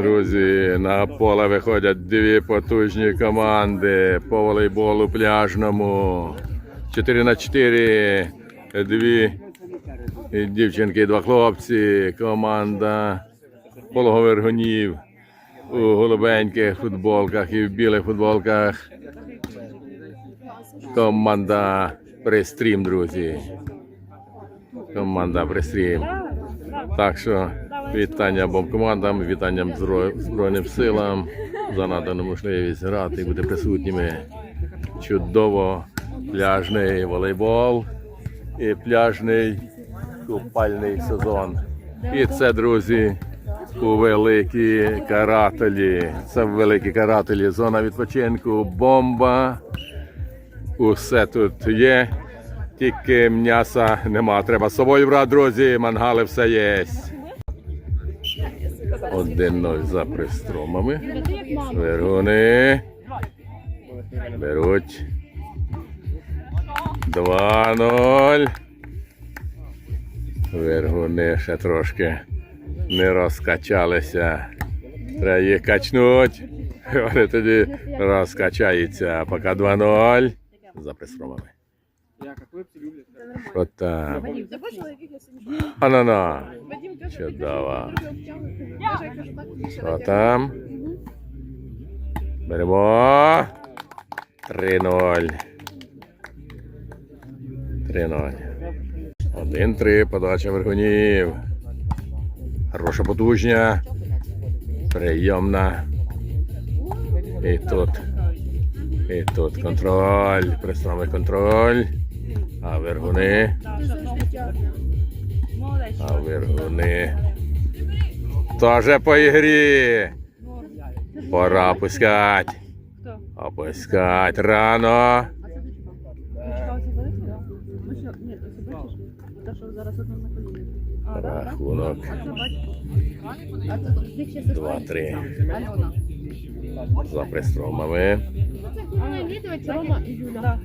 Друзі, на поле виходять дві потужні команди по волейболу пляжному. 4 на 4. Дві дівчинки, два хлопці. Команда пологовергунів у голубеньких футболках і в білих футболках. Команда Престрім, друзі. Команда Престрім. Так що вітання обом командам, вітанням Збройним силам за надану можливість грати і бути присутніми. Чудово пляжний волейбол і пляжний купальний сезон. І це, друзі, у великі карателі. Це великі карателі. Зона відпочинку, бомба. Усе тут є. Тільки м'яса нема. Треба з собою брати, друзі. Мангали все є. Один ноль за пристромами. Вергуни. Беруть. Два ноль. Вергуни ще трошки не розкачалися. Треба їх качнуть. Вони тоді розкачаються. Поки 2-0 за пристромами. Що там? Анана. Чудово. Що там? Беремо. 3-0. 3-0. 1-3. Подача вергунів. Хороша потужня. Прийомна. І тут. І тут контроль. Пристромий контроль. А вергуни. А вергуни. Тоже по ігрі. Пора опускать. Опускать рано. Рахунок. Два-три. За пристромами. Рома і Юля.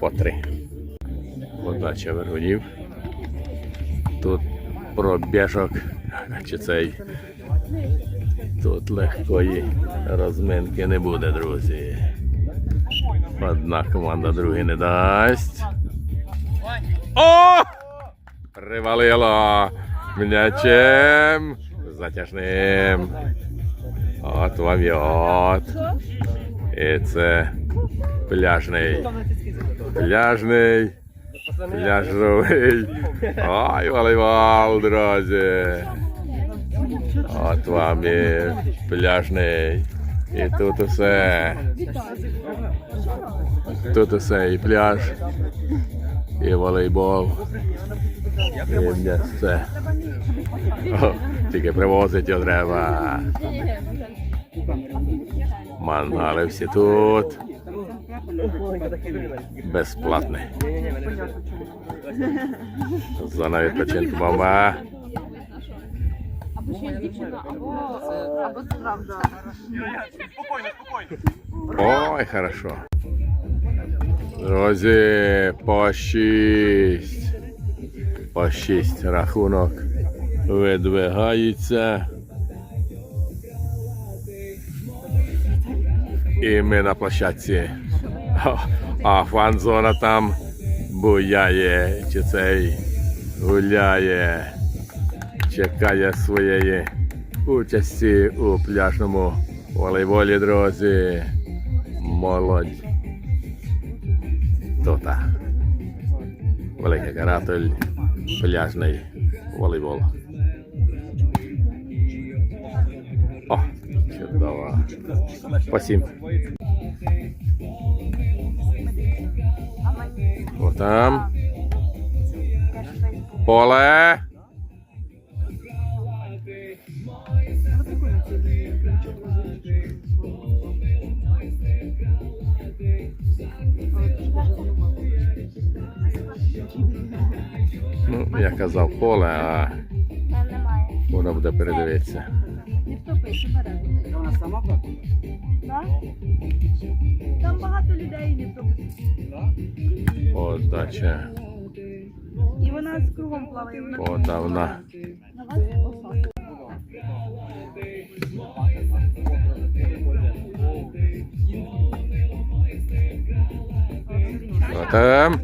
По три. Подача вергунів. Тут пробіжок. Чи цей. Тут легкої розминки не буде, друзі. Одна команда другій не дасть. О! Привалило м'ячем затяжним. От вам і от. І це пляжний. Пляжний. Пляжовий. Ой, волейбол, друзі. От вам і пляжний. І тут усе. Тут усе і пляж, і волейбол, і місце. Тільки привозить його треба. Мангали всі тут. Безплатне. Зона відпочинку бомба. Або ще дівчина, або, або справжня. Ой, хорошо. Друзі, по шість. По шість рахунок видвигається. І ми на площадці. А- фан-зона там буяє, чи цей гуляє, чекає своєї участі у пляжному волейболі, друзі. Молодь. Тута. Великий каратель, пляжний волейбол. О, чудово. Спасибо. Вот там. Поле. Ну, я казав поле, а воно буде передивитися. Ніхто пише бере. Там багато людей ніхто пише. Подача І вона з кругом плаває. Вона Подавна. На вас оса. Що там?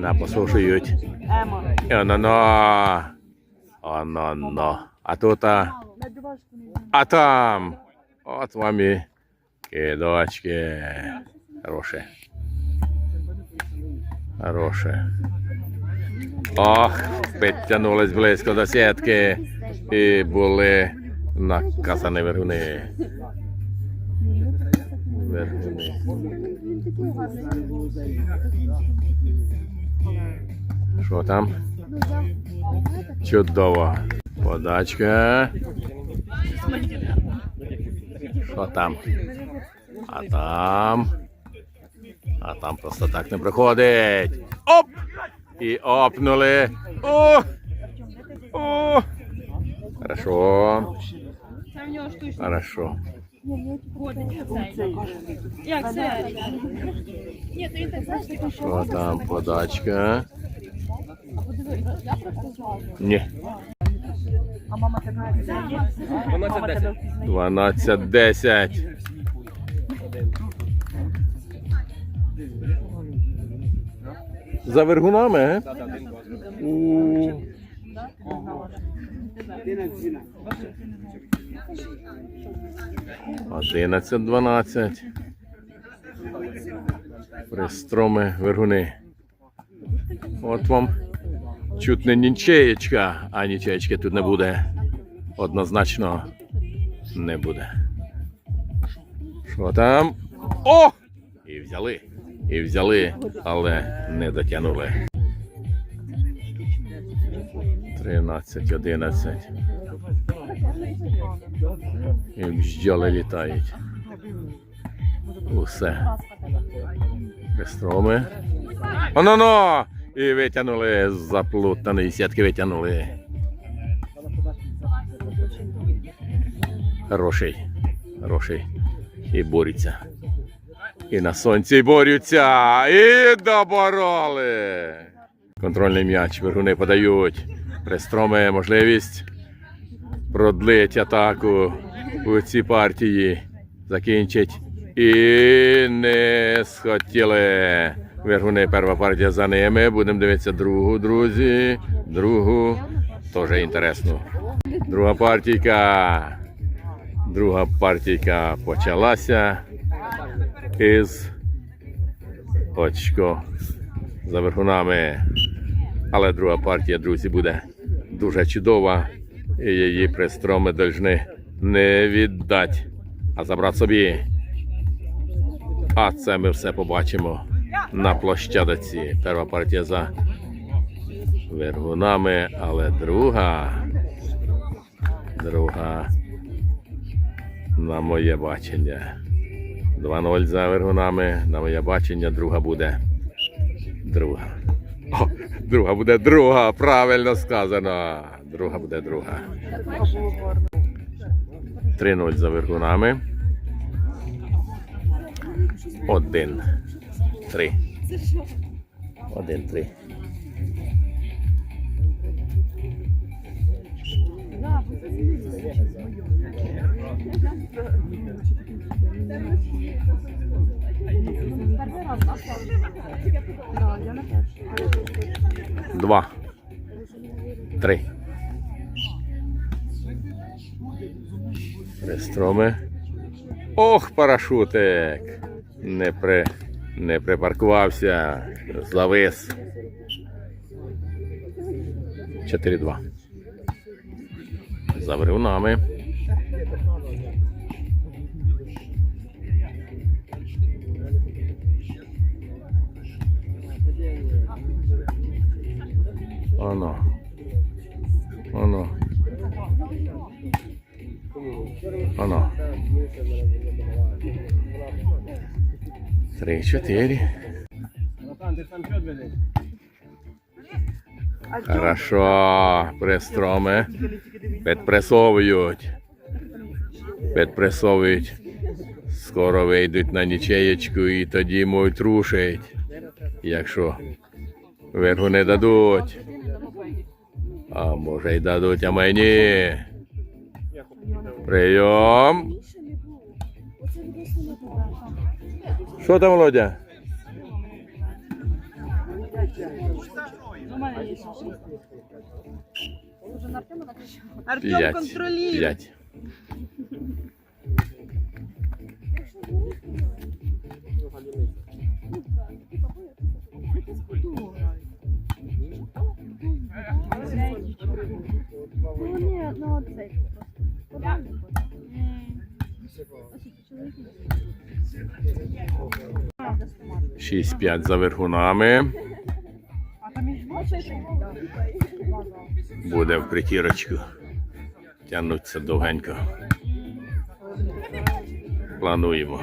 Напосушують. Ема. Оно-но. Оно-но. А тут, а, а там. От вам і кидочки. Хороше. Хороше. Ох, підтягнулись близько до сітки і були наказані вергуни. Вергуни. Що там? Чудово. Подачка. Що там? А там. А там просто так не проходить. Оп! І опнули. О! О! Хорошо. Хорошо. Що там подачка? Ні. А мама тебе впізнає? Мама тебе впізнає. 12-10. За вергунами, е? У. 11-12. Пристроми вергуни. От вам чуть не нічеєчка, а нічеєчки тут не буде. Однозначно не буде. Що там? О! І взяли. І взяли, але не дотягнули. 13, 11. І бджоли літають. Усе. Пестроми. Оно-но! І витягнули з заплутаної сітки витягнули. Хороший. Хороший. І борються. І на сонці борються. І добороли. Контрольний м'яч. Вергуни подають. Пристроми можливість продлить атаку у цій партії. Закінчить. І не схотіли. Вергуни перша партія за ними. Будемо дивитися другу, друзі. Другу. Теж інтересно. Друга партійка. Друга партійка почалася із очко за верхунами. Але друга партія, друзі, буде дуже чудова. І її пристроми должны не віддати, а забрати собі. А це ми все побачимо на площадці. Перша партія за вергунами, але друга. Друга на моє бачення. 2-0 за вергунами. На моє бачення, друга буде. Друга. О, друга буде друга. Правильно сказано. Друга буде друга. 3-0 за вергунами. Один. Три. Один, три. Два. Три. Пристроми. Ох, парашутик. Не при... не припаркувався. Завис. 4-2. За бревнами. Три, чотири. Хорошо. Пристроми. Підпресовують. Підпресовують. Скоро вийдуть на нічеєчку і тоді можуть рушить. Якщо Вергу не дадуть. А може й дадуть, а мені. Прийом. Что там, Лодя? Артем, контролирует. П'ять. Ну, ні, ну, одного цей просто. Подавний потім. 6-5 за вергунами. Буде в притірочку. Тягнуться довгенько. Плануємо.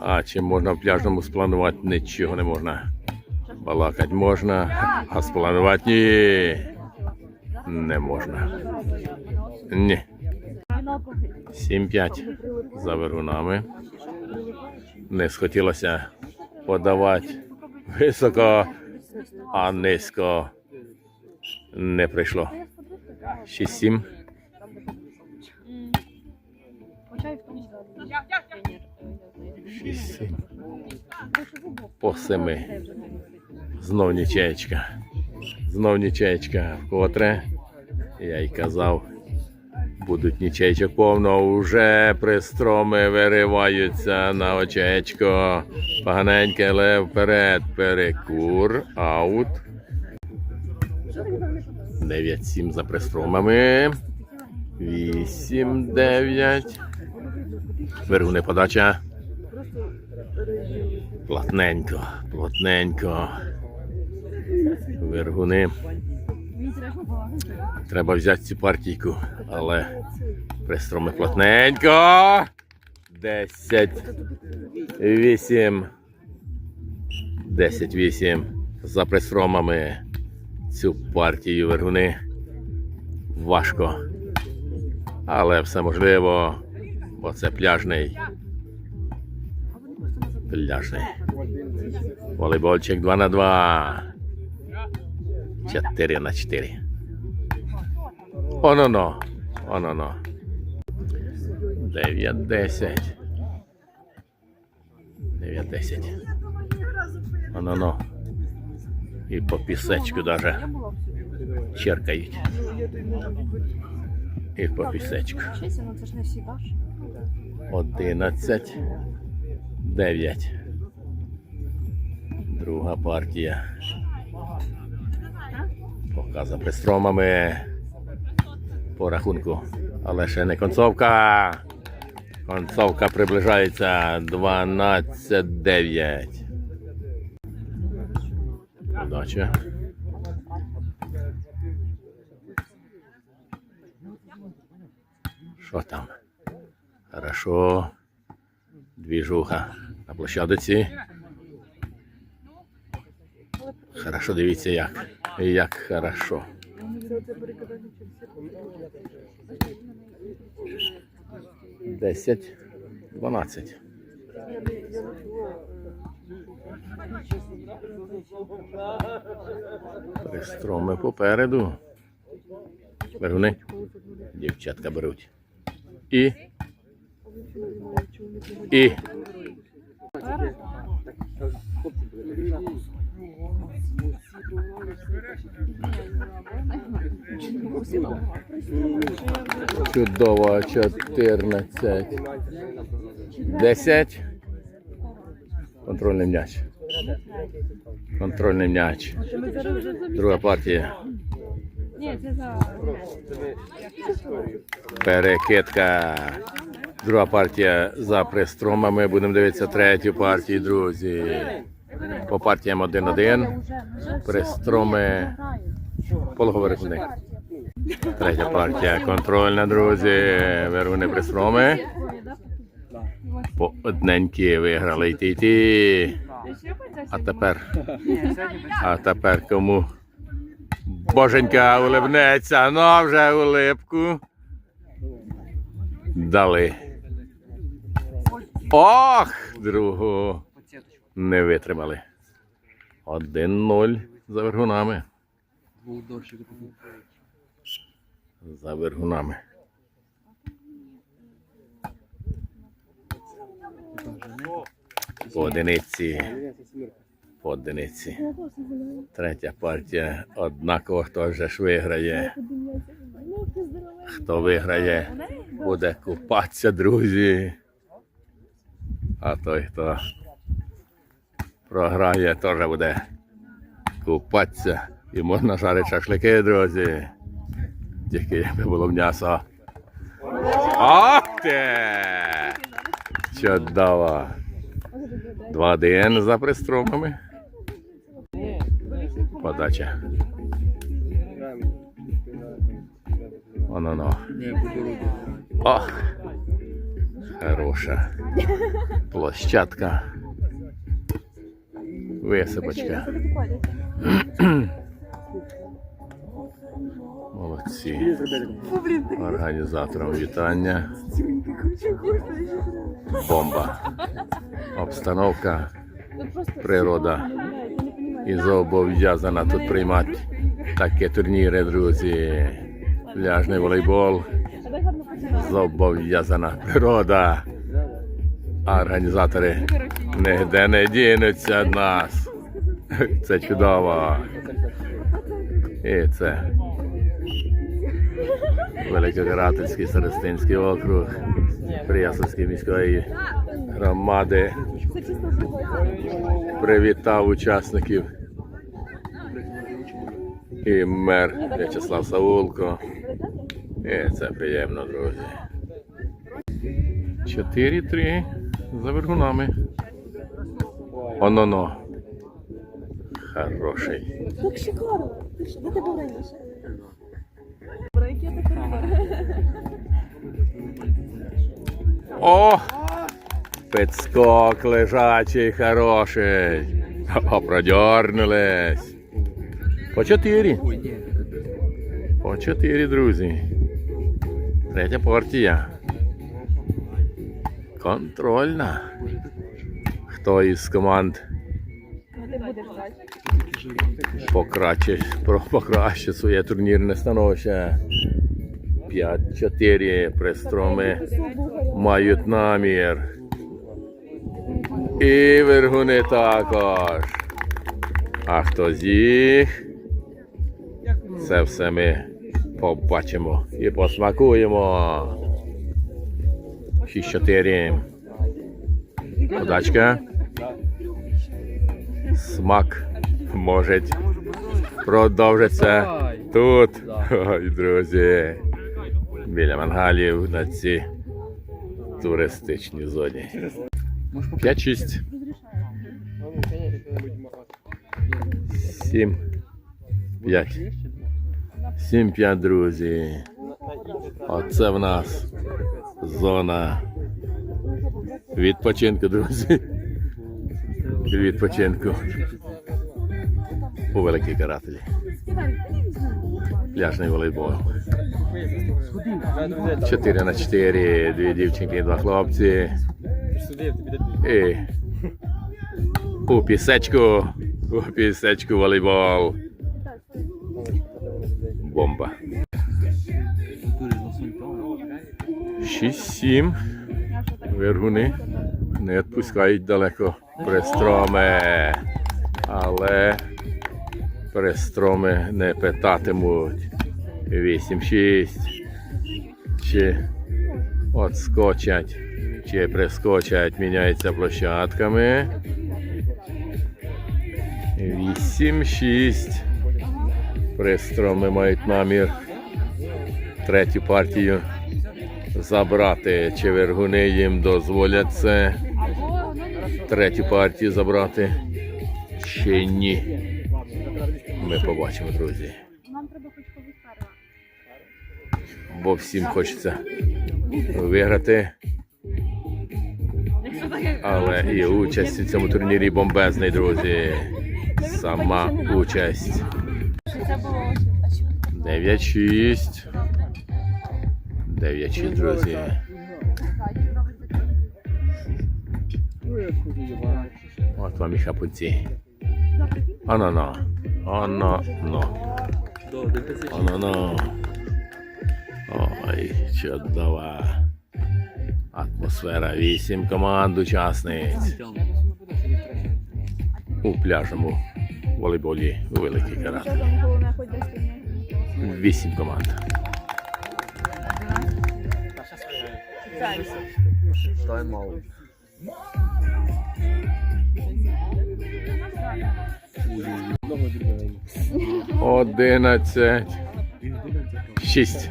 А чим можна в пляжному спланувати? Нічого не можна. Балакати можна, а спланувати ні. Не можна. Ні. 7-5 за вергунами. Не схотілося подавати високо, а низько не прийшло. 6-7. Хоча й в тому Шість. По семи. Знов нічеєчка. Знов нічеєчка. Котре. Я й казав. Будуть нічейчок повно, уже пристроми вириваються на очечко. Поганеньке, але вперед. Перекур. Аут. 9-7 за пристромами. 8-9. Вергуни подача. Плотненько, плотненько. Вергуни. Треба взяти цю партійку, але пристроми плотненько. 10. 8. 10, 8. За пристромами цю партію вергуни. Важко. Але все можливо, бо це пляжний. Пляжний. Волейбольчик 2 на 2. 4 на 4. Оно-но. Оно-но. 9, 10. 9, 10. Оно-но. І по пісечку даже черкають. І по пісечку. Ну це ж не всі ваш. 11, 9. Друга партія. Поки за пристромами по рахунку. Але ще не концовка. Концовка приближається 12-9. Удача. Що там? Хорошо. Двіжуха на площадиці. Хорошо, дивіться як. Як хорошо. Десять, дванадцять. Пристроми попереду. Беруни. Дівчатка беруть. І. І. Чудово, 14. 10. Контрольний м'яч. Контрольний м'яч. Друга партія. Перекидка. Друга партія за пристромами. Будемо дивитися третю партію, друзі. По партіям 1-1. Пристроми. Пологоверхуни. Третя партія контрольна, друзі. Верхуни пристроми. По одненькі виграли йти йти. А тепер. А тепер кому? Боженька улибнеться, ну вже улипку. Дали. Ох, другу. Не витримали. 1-0. за вергунами. За вергунами. По одиниці. По одиниці. Третя партія. Однаково хто вже ж виграє. Хто виграє, буде купатися, друзі. А той, хто програє, теж буде купатися. І можна жарити шашлики, друзі. Тільки якби було м'ясо. Ах ти! Чудово! 2-1 за пристромами. Подача. Оно-но. Ох! Хороша. Площадка. Висипочка. Молодці. Організаторам вітання. Бомба. Обстановка. Природа. І зобов'язана тут приймати такі турніри, друзі. Пляжний волейбол. Зобов'язана природа. А організатори ніде не дінуться від нас. Це чудово. І це Великоградський Старостинський округ Приясовської міської громади. Привітав учасників і мер В'ячеслав Саулко. І це приємно, друзі. 4-3 за вергунами. Оно-но. Хороший. Так шикарно. Де ти був раніше? О! Підскок лежачий, хороший. О, продернулись. По чотири. По чотири, друзі. Третя партія. Контрольна. Хто із команд далі. покращить, своє турнірне становище. 5-4 пристроми мають намір. І вергуни також. А хто з їх? Це все ми побачимо і посмакуємо. 6-4. Подачка. Смак може продовжиться тут. Ой, друзі. Біля мангалів на цій туристичній зоні. 5-6. 7. 5. 7-5, друзі. Оце в нас зона відпочинку, друзі. Відпочинку. У великій карателі. Пляжний волейбол. 4 на 4, дві дівчинки і два хлопці. І у пісечку, у пісечку волейбол. Бомба. 6-7. Вергуни не відпускають далеко пристроми. Але пристроми не питатимуть. 8-6. Чи отскочать, чи прискочать, міняються площадками. 8-6. Пристроми мають намір третю партію забрати. Чи вергуни їм дозволять це третю партію забрати? Чи ні? Ми побачимо, друзі. Нам треба хоч повітря. Бо всім хочеться виграти. Але і участь у цьому турнірі бомбезний, друзі. Сама участь. Це було 9-6. 9-6, друзі. От вам і хапуці. Ано-но. Оно, но. Оно, но. Ой, чудова. Атмосфера. Вісім команд учасниць у пляжному волейболі Великий Карат. Вісім команд. Тайм-аут. Одинадцять. Шість.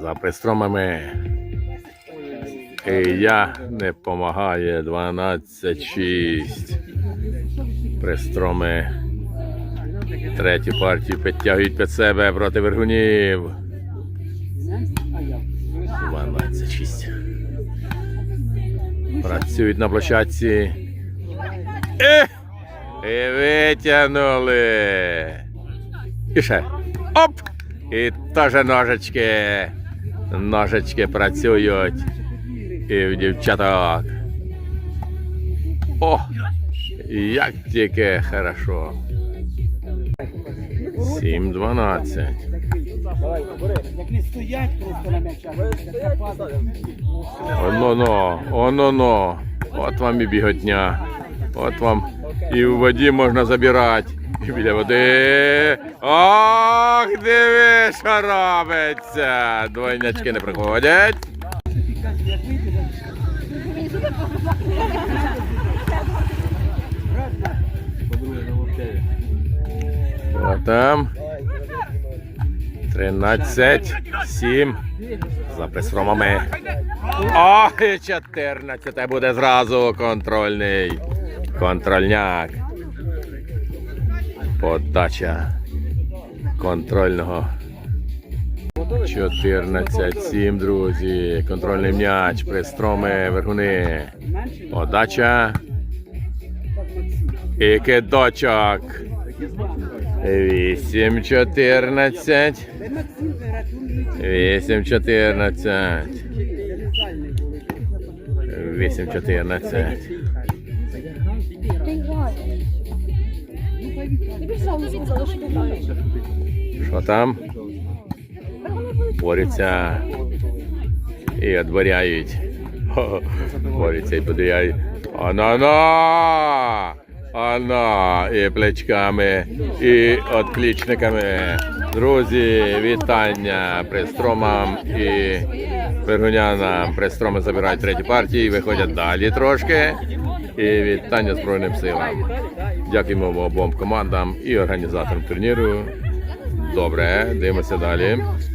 За пристромами. І я не помагає 12-6. Пристроми. Третю партію підтягують під себе проти вергунів. Працюють на площадці. Е! І витягнули. І ще. Оп! І теж ножички. Ножички працюють. І в дівчаток. О! Як тільки хорошо. 7-12. Як не стоять просто на м'ячах, як. Оно-но, оно-но. От вам і біготня. От вам і в воді можна забирати. І біля води. Ох, диви, що робиться. Двойнячки не приходять. А там 13, 7 за присромами. О, і 14 буде зразу контрольний. Контрольняк. Подача контрольного. 14-7, друзі. Контрольний м'яч. Пристроми вергуни. Подача. І кидочок. 8 14. 8 14. 8 14. Ти більше залишити залишити граєш. Що там? Борються і відборяють. Хо-хо. Борються і подіяють. Ана-на! Ана! І плечками, і отклічниками. Друзі, вітання пристромам і вергунянам. Пристроми забирають треті партії, виходять далі трошки. І вітання Збройним силам. Дякуємо обом командам і організаторам турніру. Добре, дивимося далі.